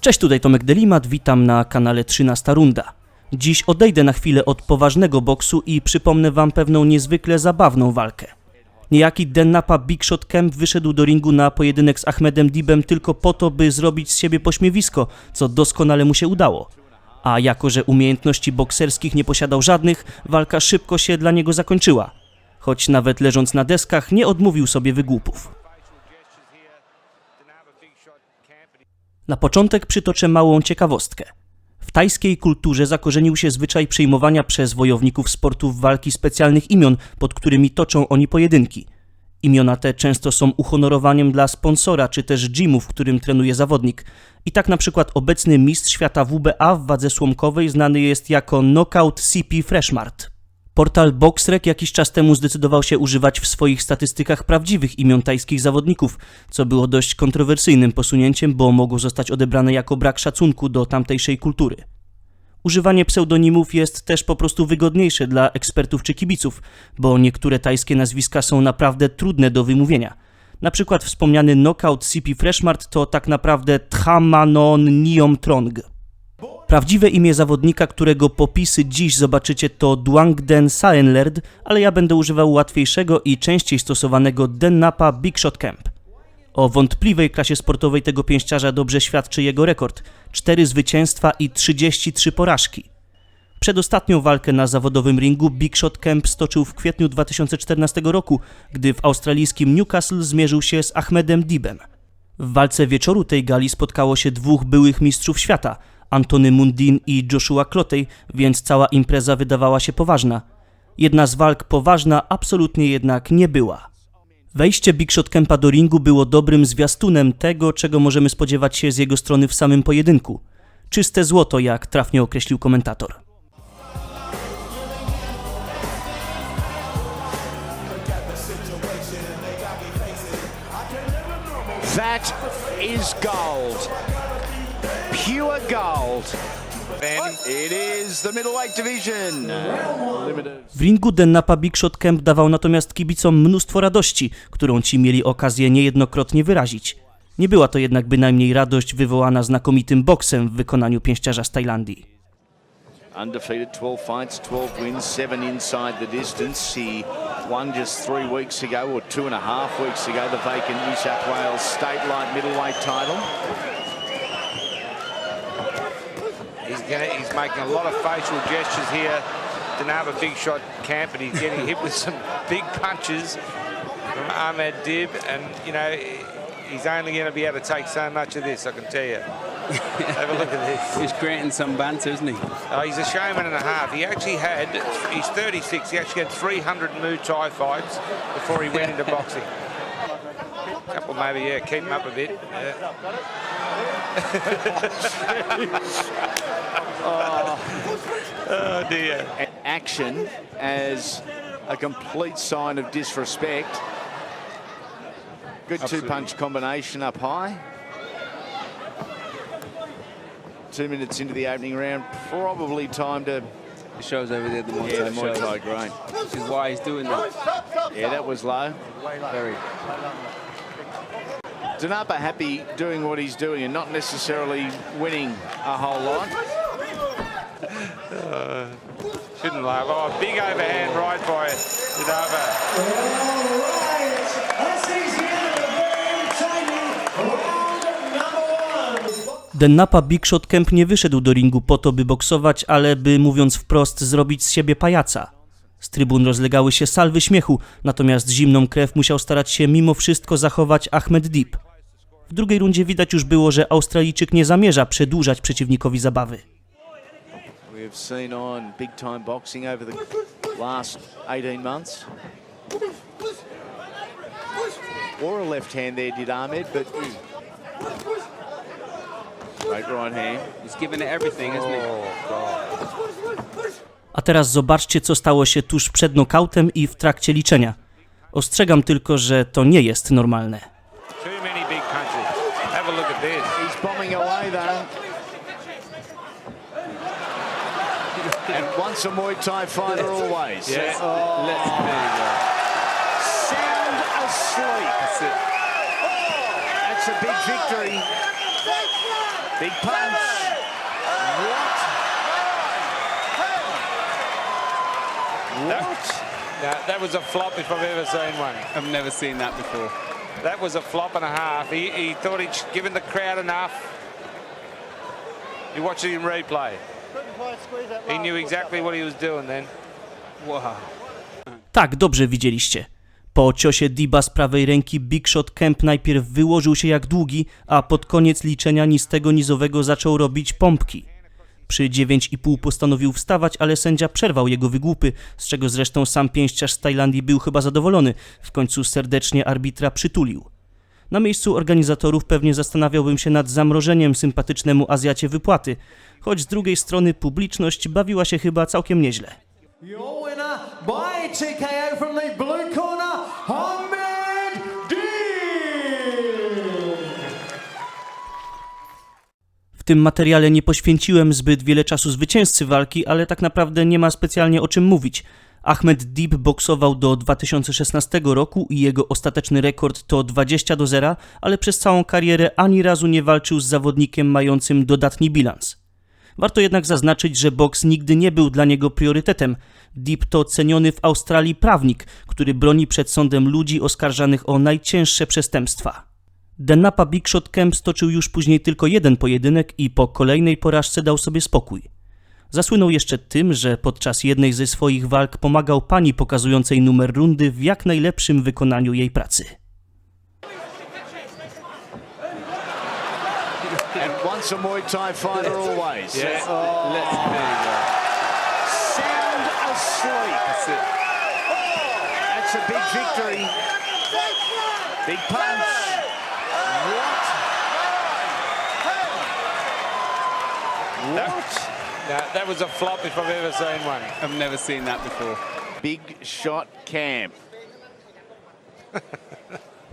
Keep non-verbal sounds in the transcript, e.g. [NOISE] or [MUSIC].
Cześć, tutaj Tomek Delimat, witam na kanale 13 Runda. Dziś odejdę na chwilę od poważnego boksu i przypomnę wam pewną niezwykle zabawną walkę. Niejaki Dennapa Big Shot Camp wyszedł do ringu na pojedynek z Ahmedem Dibem tylko po to, by zrobić z siebie pośmiewisko, co doskonale mu się udało. A jako, że umiejętności bokserskich nie posiadał żadnych, walka szybko się dla niego zakończyła. Choć nawet leżąc na deskach nie odmówił sobie wygłupów. Na początek przytoczę małą ciekawostkę. W tajskiej kulturze zakorzenił się zwyczaj przyjmowania przez wojowników sportów walki specjalnych imion, pod którymi toczą oni pojedynki. Imiona te często są uhonorowaniem dla sponsora czy też gymu, w którym trenuje zawodnik. I tak na przykład obecny mistrz świata WBA w wadze słomkowej znany jest jako Knockout CP Freshmart. Portal Boxrec jakiś czas temu zdecydował się używać w swoich statystykach prawdziwych imion tajskich zawodników, co było dość kontrowersyjnym posunięciem, bo mogło zostać odebrane jako brak szacunku do tamtejszej kultury. Używanie pseudonimów jest też po prostu wygodniejsze dla ekspertów czy kibiców, bo niektóre tajskie nazwiska są naprawdę trudne do wymówienia. Na przykład wspomniany knockout CP Freshmart to tak naprawdę Thamanon Niomtrong. Prawdziwe imię zawodnika, którego popisy dziś zobaczycie to Duangden Saenlerd, ale ja będę używał łatwiejszego i częściej stosowanego Dennapa Big Shot Camp. O wątpliwej klasie sportowej tego pięściarza dobrze świadczy jego rekord: 4 zwycięstwa i 33 porażki. Przedostatnią walkę na zawodowym ringu Big Shot Camp stoczył w kwietniu 2014 roku, gdy w australijskim Newcastle zmierzył się z Ahmedem Dibem. W walce wieczoru tej gali spotkało się dwóch byłych mistrzów świata, Antony Mundin i Joshua Klotej, więc cała impreza wydawała się poważna. Jedna z walk poważna absolutnie jednak nie była. Wejście Big Shot Kempa do ringu było dobrym zwiastunem tego, czego możemy spodziewać się z jego strony w samym pojedynku. Czyste złoto, jak trafnie określił komentator. That is gold. Pure gold. And it is the middleweight division. W ringu Dennapa Big Shot Camp dawał natomiast kibicom mnóstwo radości, którą ci mieli okazję niejednokrotnie wyrazić. Nie była to jednak bynajmniej radość wywołana znakomitym boksem w wykonaniu pięściarza z Tajlandii. Undefeated, 12 fights, 12 wins, seven inside the distance. He won just three weeks ago, or two and a half weeks ago, the vacant New South Wales state light middleweight title. He's gonna, he's making a lot of facial gestures here. Denava big shot camp, and he's getting hit with some big punches from Ahmed Dib, and you know he's only going to be able to take so much of this. I can tell you. [LAUGHS] Have a look at this. He's creating some banter, isn't he? Oh, he's a showman and a half. He actually had, he's 36. He actually had 300 Muay Thai fights before he went into [LAUGHS] boxing. A Couple maybe, yeah, keep him up a bit. Yeah. [LAUGHS] Oh, oh dear. Action as a complete sign of disrespect. Good two punch combination up high. Two minutes into the opening round, probably time to. It shows over there the Muay Yeah, Thai the Muay shows. Thai, great. This is why he's doing that. Yeah, that was low. Very. Danapa happy doing what he's doing and not necessarily winning a whole lot. Shouldn't laugh. Oh, big overhand right by Zadava. Dennapa Big Shot Camp nie wyszedł do ringu po to, by boksować, ale by, mówiąc wprost, zrobić z siebie pajaca. Z trybun rozlegały się salwy śmiechu, natomiast zimną krew musiał starać się mimo wszystko zachować Ahmed Deep. W drugiej rundzie widać już było, że Australijczyk nie zamierza przedłużać przeciwnikowi zabawy. We've seen on big time boxing over the last 18 months. Or a left hand there, did Ahmed, but. Great right hand. He's giving it everything, isn't he? A teraz zobaczcie, co stało się tuż przed nokautem i w trakcie liczenia. Ostrzegam tylko, że to nie jest normalne. Too many big punches. Have a look at this. He's bombing away though. And once a Muay Thai fighter, always. Yeah. Oh, Let's, there you go. sound asleep. That's it. That's a big victory Big punch. What? What? Now, that was a flop if I've ever seen one. I've never seen that before. That was a flop and a half. He, he thought he'd given the crowd enough. You watch it in replay. He knew exactly what he was doing then. Wow. Tak, dobrze widzieliście. Po ciosie Diba z prawej ręki Big Shot Kemp najpierw wyłożył się jak długi, a pod koniec liczenia nistego nizowego zaczął robić pompki. Przy 9,5 postanowił wstawać, ale sędzia przerwał jego wygłupy, z czego zresztą sam pięściarz z Tajlandii był chyba zadowolony. W końcu serdecznie arbitra przytulił. Na miejscu organizatorów pewnie zastanawiałbym się nad zamrożeniem sympatycznemu Azjacie wypłaty, choć z drugiej strony publiczność bawiła się chyba całkiem nieźle. Your tym materiale nie poświęciłem zbyt wiele czasu zwycięzcy walki, ale tak naprawdę nie ma specjalnie o czym mówić. Ahmed Deeb boksował do 2016 roku i jego ostateczny rekord to 20 do 0, ale przez całą karierę ani razu nie walczył z zawodnikiem mającym dodatni bilans. Warto jednak zaznaczyć, że boks nigdy nie był dla niego priorytetem. Deep to ceniony w Australii prawnik, który broni przed sądem ludzi oskarżanych o najcięższe przestępstwa. Denapa Big Shot Kemp stoczył już później tylko jeden pojedynek i po kolejnej porażce dał sobie spokój. Zasłynął jeszcze tym, że podczas jednej ze swoich walk pomagał pani pokazującej numer rundy w jak najlepszym wykonaniu jej pracy. And once a Muay Thai fighter, always. Yeah. Oh, Let's, there you go. sound asleep. That's it. That's a big victory. Big punch. What? Now, that was a flop if I've ever seen one. I've never seen that before. Big shot camp. [LAUGHS]